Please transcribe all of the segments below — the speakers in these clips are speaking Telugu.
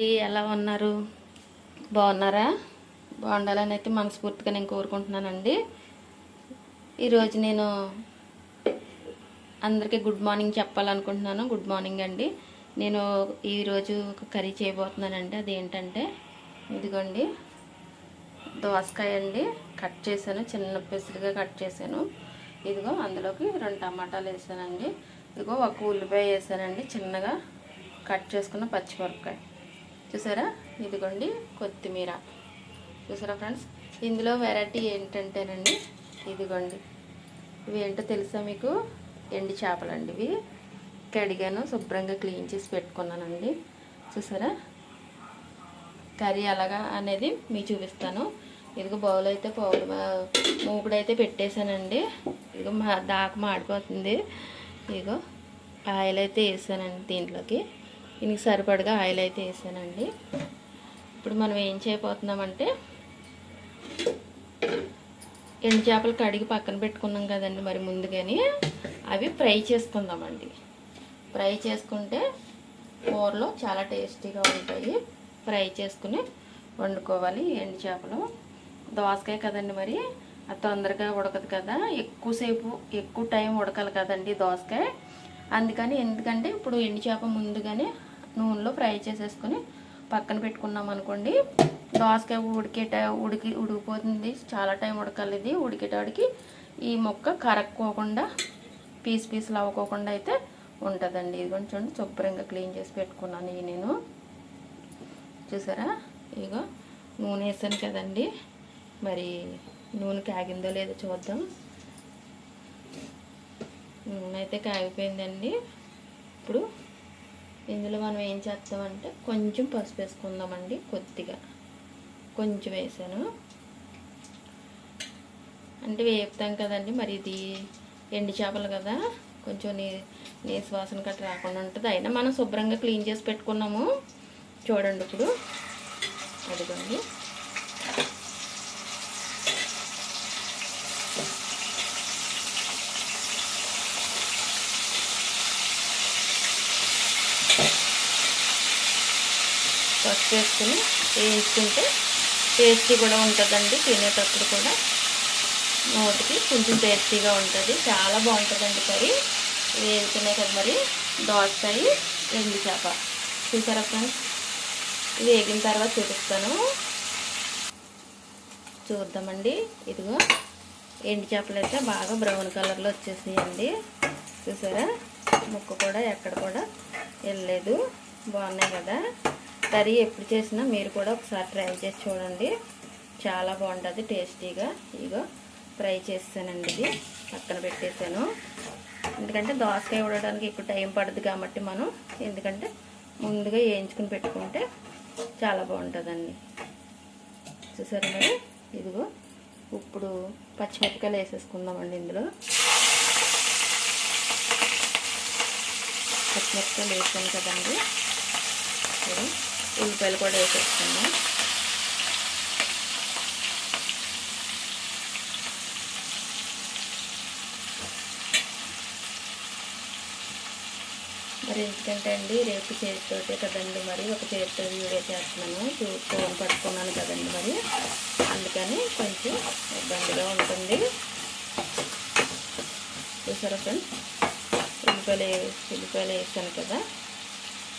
ఎలా ఉన్నారు? బాగున్నారా? బాగుండాలని అయితే మనస్ఫూర్తిగా నేను కోరుకుంటున్నానండి. ఈరోజు నేను అందరికీ గుడ్ మార్నింగ్ చెప్పాలనుకుంటున్నాను. గుడ్ మార్నింగ్ అండి. నేను ఈరోజు ఒక కర్రీ చేయబోతున్నానండి. అదేంటంటే ఇదిగోండి. దోసకాయ అండి. కట్ చేశాను. చిన్న పెసులుగా కట్ చేశాను. ఇదిగో అందులోకి రెండు టమాటాలు వేసానండి. ఇదిగో ఒక ఉల్లిపాయ వేసానండి. చిన్నగా కట్ చేసుకున్న పచ్చిమిరపకాయ. చూసారా? ఇదిగోండి కొత్తిమీర. చూసారా ఫ్రెండ్స్? ఇందులో వెరైటీ ఏంటంటేనండి ఇదిగోండి. ఇవి ఏంటో తెలుసా మీకు? ఎండి చేపలండి ఇవి. కడిగాను శుభ్రంగా క్లీన్ చేసి పెట్టుకున్నానండి. చూసారా? కర్రీ ఎలాగా అనేది మీకు చూపిస్తాను. ఇదిగో బౌల్ అయితే పౌలు మూకుడు అయితే పెట్టేశానండి. ఇదిగో మా దాకా మాడిపోతుంది ఇదిగో ఆయిల్ అయితే వేసానండి దీంట్లోకి. దీనికి సరిపడగా ఆయిల్ అయితే వేసానండి. ఇప్పుడు మనం ఏం చేయబోతున్నామంటే ఎండు చేపలు కడిగి పక్కన పెట్టుకున్నాం కదండి మరి ముందుగాని అవి ఫ్రై చేసుకుందామండి. ఫ్రై చేసుకుంటే కూరలో చాలా టేస్టీగా ఉంటాయి. ఫ్రై చేసుకుని వండుకోవాలి ఎండు చేపలు. దోసకాయ కదండి మరి అది తొందరగా ఉడకదు కదా. ఎక్కువసేపు ఎక్కువ టైం ఉడకాలి కదండి దోసకాయ. అందుకని ఎందుకంటే ఇప్పుడు ఎండు చేప ముందుగానే నూనెలో ఫ్రై చేసేసుకొని పక్కన పెట్టుకున్నాం అనుకోండి. దోసకాయ ఉడికేట ఉడికి ఉడికిపోతుంది. చాలా టైం ఉడకాలి ఇది. ఉడికేటాడికి ఈ మొక్క కరక్కోకుండా పీస్ పీసులు అవ్వకోకుండా అయితే ఉంటుందండి. ఇది కొంచెం శుభ్రంగా క్లీన్ చేసి పెట్టుకున్నాను ఇవి నేను. చూసారా? ఇగో నూనె వేసాను కదండి. మరి నూనె కాగిందో లేదో చూద్దాం. నూనె అయితే కాగిపోయిందండి. ఇప్పుడు ఇందులో మనం ఏం చేస్తామంటే కొంచెం పసుపు వేసుకుందామండి కొద్దిగా. కొంచెం వేసాను. అంటే వేపుతాం కదండి మరి ఇది ఎండి చేపలు కదా కొంచెం నీ నీసు వాసన కట్ట రాకుండా ఉంటుంది. అయినా మనం శుభ్రంగా క్లీన్ చేసి పెట్టుకున్నాము. చూడండి ఇప్పుడు. అదిగోండి. పసుపు వేసుకుని వేయించుకుంటే టేస్టీ కూడా ఉంటుందండి. తినేటప్పుడు కూడా నోటికి కొంచెం టేస్టీగా ఉంటుంది. చాలా బాగుంటుందండి కర్రీ. వేగుతున్నాయి కదా మరి. దోసకాయ ఎండు చేప. చూసారా ఫ్రెండ్స్? ఇది వేగిన తర్వాత చూపిస్తాను. చూద్దామండి. ఇదిగో ఎండు చేపలు అయితే బాగా బ్రౌన్ కలర్లో వచ్చేసాయండి చూసారా? ముక్క కూడా ఎక్కడ కూడా వెళ్ళలేదు. బాగున్నాయి కదా? కర్రీ ఎప్పుడు చేసినా మీరు కూడా ఒకసారి ట్రై చేసి చూడండి. చాలా బాగుంటుంది టేస్టీగా. ఇగో ఫ్రై చేస్తానండి ఇది. పక్కన పెట్టేశాను. ఎందుకంటే దోసకాయ ఉడడానికి ఎక్కువ టైం పడుతుంది కాబట్టి మనం ఎందుకంటే ముందుగా వేయించుకుని పెట్టుకుంటే చాలా బాగుంటుందండి. చూసారా మరి? ఇదిగో ఇప్పుడు పచ్చిమిరపకాయలు వేసేసుకుందామండి ఇందులో. పచ్చిమిరపకాయలు వేసాను కదండి. ఇప్పుడు ఉల్లిపాయలు కూడా వేసేస్తాము మరి ఎందుకంటే అండి రేపు చేతితోటే కదండి మరి ఒక చేతితో వీడియో చేస్తున్నాను. ఫోన్ పట్టుకున్నాను కదండి మరి. అందుకని కొంచెం ఇబ్బందిగా ఉంటుంది. చూసారా ఫ్రెండ్స్? ఉల్లిపాయలు ఉల్లిపాయలు వేసాను కదా.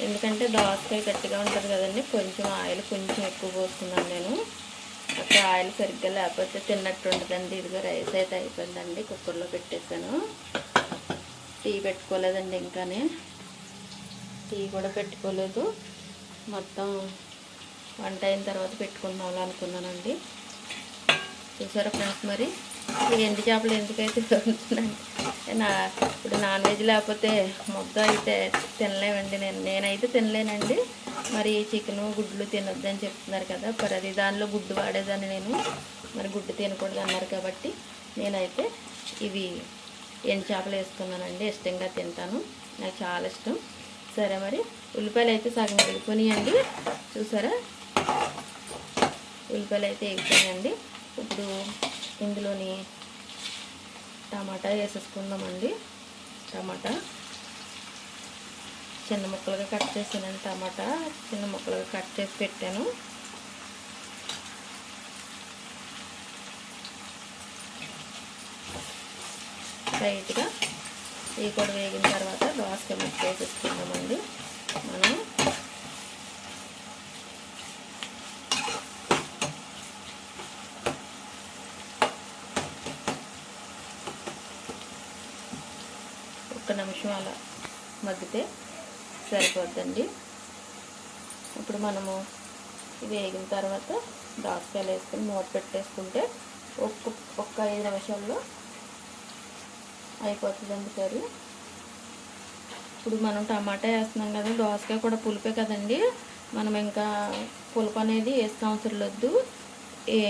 ఎందుకంటే దోసకాయ గట్టిగా ఉంటుంది కదండి. కొంచెం ఆయిల్ కొంచెం ఎక్కువ పోసుకున్నాను నేను. అక్కడ ఆయిల్ సరిగ్గా లేకపోతే తిన్నట్టు ఉంటుందండి ఇదిగో రైస్ అయితే అయిపోయిందండి. కుక్కర్లో పెట్టేశాను. టీ పెట్టుకోలేదండి ఇంకానే. టీ కూడా పెట్టుకోలేదు. మొత్తం వంట అయిన తర్వాత పెట్టుకుందాం అనుకున్నానండి చూసారా ఫ్రెండ్స్ మరి? ఈ ఎండు చేపలు ఎందుకైతే ఉంటుందండి నా ఇప్పుడు నాన్ వెజ్ లేకపోతే ముద్ద అయితే తినలేమండి నేను. నేనైతే తినలేనండి. మరి చికెను గుడ్లు తినొద్దని చెప్తున్నారు కదా. మరి అది దానిలో గుడ్డు వాడేదాన్ని నేను. మరి గుడ్డు తినకూడదు అన్నారు కాబట్టి నేనైతే ఇవి ఎండు చేపలు వేసుకున్నానండి. ఇష్టంగా తింటాను. నాకు చాలా ఇష్టం. సరే మరి ఉల్లిపాయలు అయితే సగం ఎగిపోయినాయండి చూసారా? ఉల్లిపాయలు అయితే ఎగిపోయాయండి ఇప్పుడు ఇందులోని టమాటా వేసేసుకుందామండి. టమాటా చిన్న ముక్కలుగా కట్ చేసానండి టమాటా. చిన్న ముక్కలుగా కట్ చేసి పెట్టాను. లైట్గా ఇవి కూడా వేగిన తర్వాత దోసకాయ ముక్క వేసేసుకుందామండి మనం కొంచెం అలా మగ్గితే సరిపోద్దండి. ఇప్పుడు మనము ఇది వేగిన తర్వాత దోసకాయలు వేసుకొని మూత పెట్టేసుకుంటే ఒక్క ఒక్క ఐదు నిమిషాల్లో అయిపోతుందండి కర్రీ. ఇప్పుడు మనం టమాటా వేస్తున్నాం కదా దోసకాయ కూడా పులిపే కదండి. మనం ఇంకా పులుపు అనేది వేసిన అవసరం లేదు. ఏ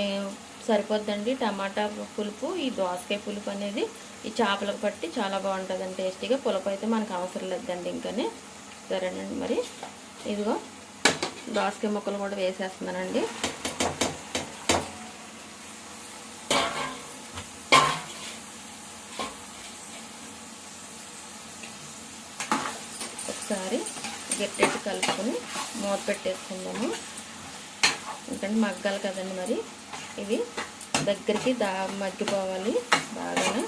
సరిపోద్దండి టమాటా పులుపు ఈ దోసకాయ పులుపు అనేది. ఈ చేపలకు పట్టి చాలా బాగుంటుందండి టేస్టీగా. పులప అయితే మనకు అవసరం లేదండి ఇంకానే. సరేనండి మరి. ఇదిగో దోసకాయ ముక్కలు కూడా వేసేస్తున్నానండి. ఒకసారి గట్టెట్టి కలుపుకొని మూత పెట్టేసుకుందాము. ఎందుకంటే మగ్గాలి కదండి మరి. ఇవి దగ్గరికి దా మగ్గిపోవాలి బాగానే.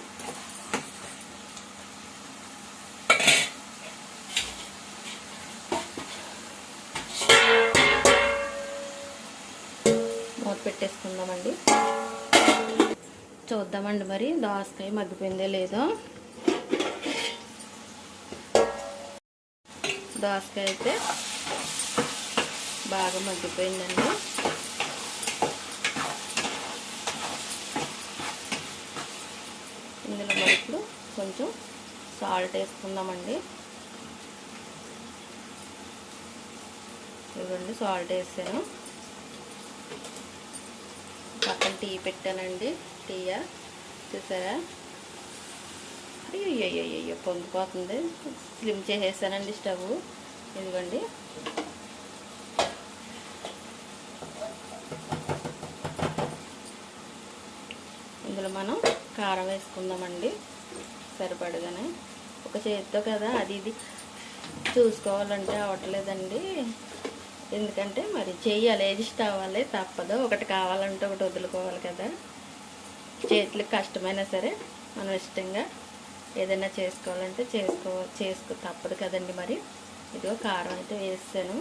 పెట్టేసుకుందామండి. చూద్దామండి మరి దోసకాయ మగ్గిపోయిందే లేదో. దోసకాయ అయితే బాగా మగ్గిపోయిందండి. ఇందులో మరి ఇప్పుడు కొంచెం సాల్ట్ వేసుకుందామండి. ఇవ్వండి సాల్ట్ వేసాను. టీ పెట్టానండి టీయా? చూసారా? అయ్యో అయ్యో అయ్యో పొంగిపోతుంది. స్లిమ్ చేసేసానండి స్టవ్ ఇదిగోండి. ఇందులో మనం కారం వేసుకుందామండి సరిపడగానే. ఒక చేతితో కదా అది ఇది. చూసుకోవాలంటే అవ్వట్లేదండి ఎందుకంటే మరి చెయ్యాలి ఏది ఇష్టం అవ్వాలి తప్పదు. ఒకటి కావాలంటే ఒకటి వదులుకోవాలి కదా. చేతులకు కష్టమైనా సరే మనం ఇష్టంగా ఏదైనా చేసుకోవాలంటే చేసుకో చేసుకో తప్పదు కదండి మరి. ఇదిగో కారం అయితే వేసాను.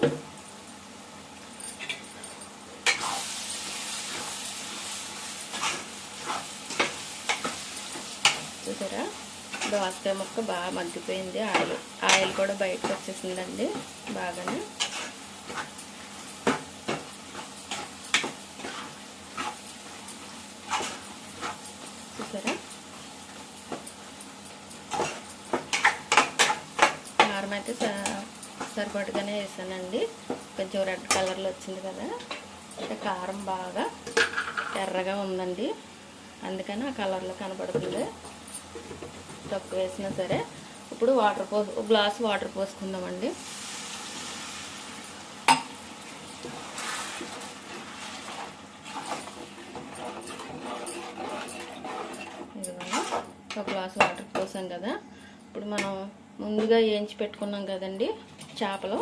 చూసారా? దోసకాయ ముక్క బాగా మగ్గిపోయింది. ఆయిల్ ఆయిల్ కూడా బయటకు వచ్చేసిందండి బాగానే చూసారా కారం అయితే స- సరిపడగానే వేసానండి. కొంచెం రెడ్ కలర్లో వచ్చింది కదా. అంటే కారం బాగా ఎర్రగా ఉందండి. అందుకని ఆ కలర్లో కనపడుతుంది తక్కువ వేసినా సరే. ఇప్పుడు వాటర్ పోసు ఒక గ్లాస్ వాటర్ పోసుకుందామండి. ఒక గ్లాస్ వాటర్ పోసాం కదా. ఇప్పుడు మనం ముందుగా వేయించి పెట్టుకున్నాం కదండి చేపలు.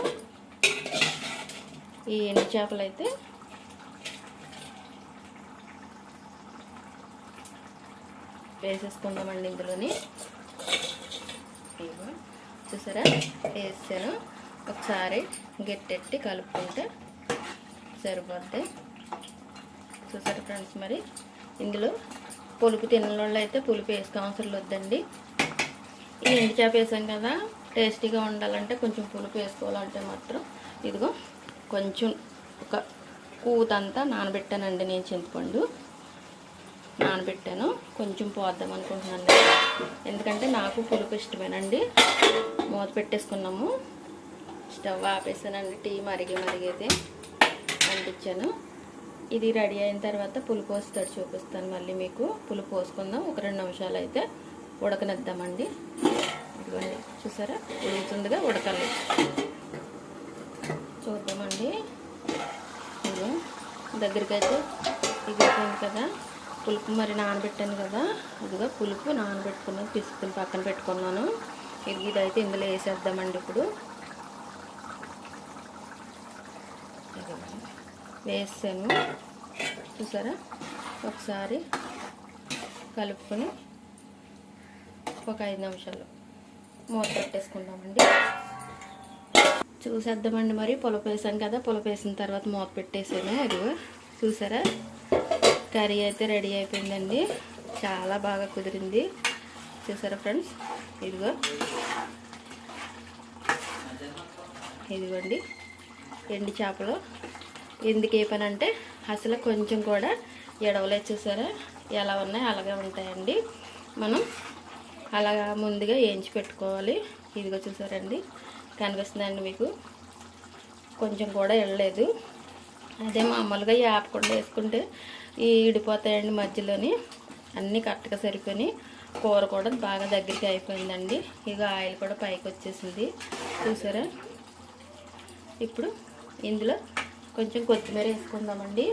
ఈ ఎండు చేపలు అయితే వేసేసుకుందామండి ఇందులోని. చూసారా? వేసాను. ఒకసారి గట్టెట్టి కలుపుకుంటే సరిపోద్ది. చూసారా ఫ్రెండ్స్ మరి? ఇందులో పులుపు తినని అయితే పులుపు వేసుకోవసరం వద్దండి ఈ ఎండు చేప వేసాం కదా. టేస్టీగా ఉండాలంటే కొంచెం పులుపు వేసుకోవాలంటే మాత్రం ఇదిగో కొంచెం ఒక కూతంతా నానబెట్టానండి నేను చింతపండు. నానబెట్టాను. కొంచెం పోద్దాం అనుకుంటున్నాను. ఎందుకంటే నాకు పులుపు ఇష్టమేనండి. మూత పెట్టేసుకున్నాము. స్టవ్ ఆపేసానండి. టీ మరిగి మరిగైతే అంటించాను. ఇది రెడీ అయిన తర్వాత పులుపు వస్తాడు చూపిస్తాను మళ్ళీ మీకు. పులుపు పోసుకుందాం. ఒక రెండు నిమిషాలు అయితే ఉడకనిద్దామండి. ఇదిగోండి చూసారా? ఉడుకుతుందిగా ఉడకాలి. చూద్దామండి. ఇది దగ్గరికి అయితే ఇగిపోయింది కదా. పులుపు మరి నానబెట్టాను కదా. ఇదిగో పులుపు నానబెట్టుకున్నాను తీసుకుని పక్కన పెట్టుకున్నాను. ఇది ఇదైతే ఇందులో వేసేద్దామండి ఇప్పుడు. వేసాను. చూసారా? ఒకసారి కలుపుకొని ఒక ఐదు నిమిషాలు మూత పెట్టేసుకుందామండి. చూసేద్దామండి మరి. పులప వేసాను కదా పులప వేసిన తర్వాత మూత పెట్టేసాను. ఇదిగో చూసారా? కర్రీ అయితే రెడీ అయిపోయిందండి. చాలా బాగా కుదిరింది. చూసారా ఫ్రెండ్స్? ఇదిగో. ఇదిగోండి. ఎండి చేపలు. ఎందుకు ఏ పని అంటే అసలు కొంచెం కూడా ఎడవలేదు చూసారా? ఎలా ఉన్నాయి? అలాగే ఉంటాయండి. మనం అలాగా ముందుగా వేయించి పెట్టుకోవాలి. ఇదిగో చూసారండి. కనిపిస్తుందండి మీకు. కొంచెం కూడా వెళ్ళలేదు. అదే మామూలుగా యాపకుండా వేసుకుంటే ఈ ఇడిపోతాయండి మధ్యలోని. అన్నీ కరెక్ట్గా సరిపోయి కూర కూడా బాగా దగ్గరికి అయిపోయిందండి. ఇక ఆయిల్ కూడా పైకి వచ్చేసింది. చూసారా? ఇప్పుడు ఇందులో కొంచెం కొత్తిమీర వేసుకుందామండి.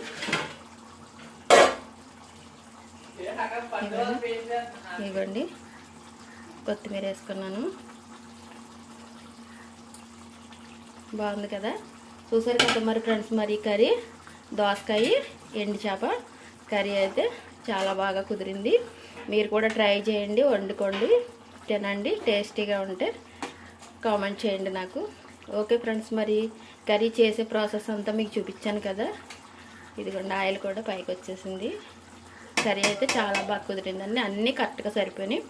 ఇవ్వండి. కొత్తిమీర వేసుకున్నాను. బాగుంది కదా? చూసారు కదా మరి ఫ్రెండ్స్ మరి కర్రీ? దోసకాయ ఎండు చేప కర్రీ అయితే చాలా బాగా కుదిరింది. మీరు కూడా ట్రై చేయండి వండుకోండి తినండి టేస్టీగా ఉంటే కామెంట్ చేయండి నాకు. ఓకే ఫ్రెండ్స్ మరి కర్రీ చేసే ప్రాసెస్ అంతా మీకు చూపించాను కదా? ఇదిగోండి ఆయిల్ కూడా పైకి వచ్చేసింది. కర్రీ అయితే చాలా బాగా కుదిరిందండి. అన్నీ కరెక్ట్గా సరిపోయినాయి.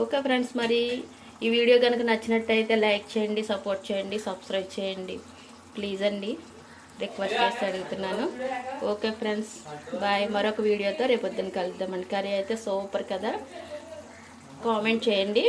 ఓకే ఫ్రెండ్స్ మరి ఈ వీడియో కనుక నచ్చినట్టయితే లైక్ చేయండి సపోర్ట్ చేయండి సబ్స్క్రైబ్ చేయండి. ప్లీజ్ అండి రిక్వెస్ట్ చేసి అడుగుతున్నాను. Okay friends bye. మరొక వీడియోతో రేపొద్దున కలుద్దామండి కర్రీ అయితే సూపర్ కదా. కామెంట్ చేయండి.